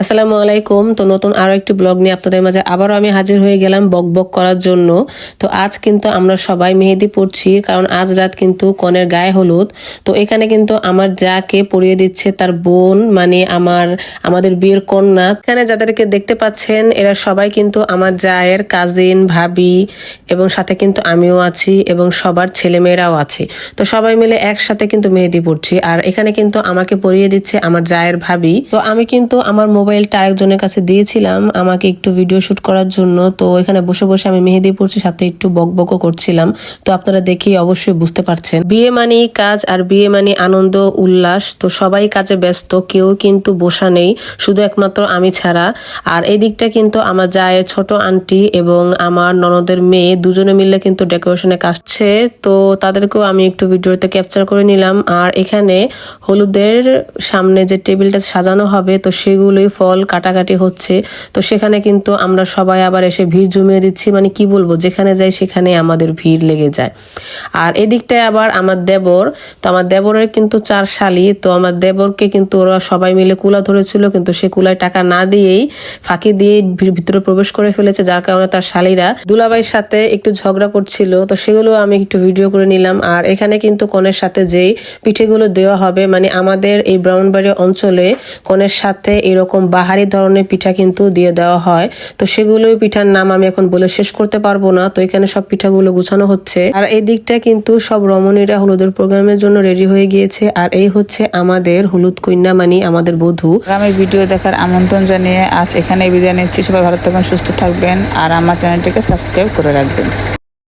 আসসালামু আলাইকুম। তো নতুন আরও একটি ব্লগ নিয়ে আপনাদের মাঝে আবারও আমি হাজির হয়ে গেলাম বক বক করার জন্য। তো আজ কিন্তু আমরা সবাই মেহেদি পড়ছি কারণ আজ রাত কিন্তু কনের গায়ে হলুদ। তো এখানে কিন্তু আমার যাকে পরিয়ে দিচ্ছে তার বোন মানে আমার, আমাদের বিয়ের কন্যা। এখানে যাদেরকে দেখতে পাচ্ছেন, এরা সবাই কিন্তু আমার জায়ের কাজিন ভাবি, এবং সাথে কিন্তু আমিও আছি, এবং সবার ছেলেমেয়েরাও আছে। তো সবাই মিলে একসাথে কিন্তু মেহেদি পড়ছি আর এখানে কিন্তু আমাকে পরিয়ে দিচ্ছে আমার জায়ের ভাবি। তো আমি কিন্তু আমার মোবাইলটা আরেকজনের কাছে দিয়েছিলাম, আমাকে একটু ভিডিও শুট করার জন্য। তো এখানে বসে বসে আমি মেহেদি পড়ছি সাথে একটু বকবকও করছিলাম। তো আপনারা দেখেই অবশ্যই বুঝতে পারছেন। বিয়ে মানি কাজ আর বিয়ে মানি আনন্দ, উল্লাস। তো সবাই কাজে ব্যস্ত, কেউ কিন্তু বসা নেই, শুধু একমাত্র আমি ছাড়া। আর এই দিকটা কিন্তু আমার জায়ের ছোট আন্টি এবং আমার ননদের মেয়ে, দুজনে মিলে কিন্তু ডেকোরেশনে কাজছে। তো তাদেরকেও আমি একটু ভিডিওতে ক্যাপচার করে নিলাম। আর এখানে হলুদের সামনে যে টেবিলটা সাজানো হবে, তো সেগুলোই ফল কাটাকাটি হচ্ছে, তো সেখানে কিন্তু আমরা সবাই আবার এসে ভিড় জমিয়ে দিচ্ছি। মানে কি বলব, যেখানে যাই সেখানে আমাদের ভিড় লেগে যায়। আর এদিকটায় আবার আমার দেবর, তো আমার দেবরের কিন্তু চার শালি, তো আমার দেবরকে কিন্তু ওরা সবাই মিলে কুলা ধরেছিল, কিন্তু সে কুলায় টাকা না দিয়েই ফাঁকি দিয়ে ভিতরে প্রবেশ করে ফেলেছে, যার কারণে তার শালিরা দুলাভাইয়ের সাথে একটু ঝগড়া করছিল। তো সেগুলো আমি একটু ভিডিও করে নিলাম। আর এখানে কিন্তু কনের সাথে যেই পিঠেগুলো দেওয়া হবে মানে আমাদের এই ব্রাউনবাড়ি অঞ্চলে কনের সাথে এরকম বাহারি ধরনের পিঠা কিন্তু দিয়ে দেওয়া হয়। তো সেগুলোই পিঠার নাম আমি এখন বলে শেষ করতে পারব না। তো এখানে সব পিঠাগুলো গুছানো হচ্ছে। আর এই দিকটা কিন্তু সব রমণীরা হলুদের প্রোগ্রামের জন্য রেডি হয়ে গিয়েছে। আর এই হচ্ছে আমাদের হলুদ কন্যা মানি আমাদের বধূ। আগামী ভিডিও দেখার আমন্ত্রণ জানিয়ে আজ এখানে বিদায় নিচ্ছি। সবাই ভালো থাকবেন, সুস্থ থাকবেন। আর আমার চ্যানেলটিকে সাবস্ক্রাইব করে রাখবেন।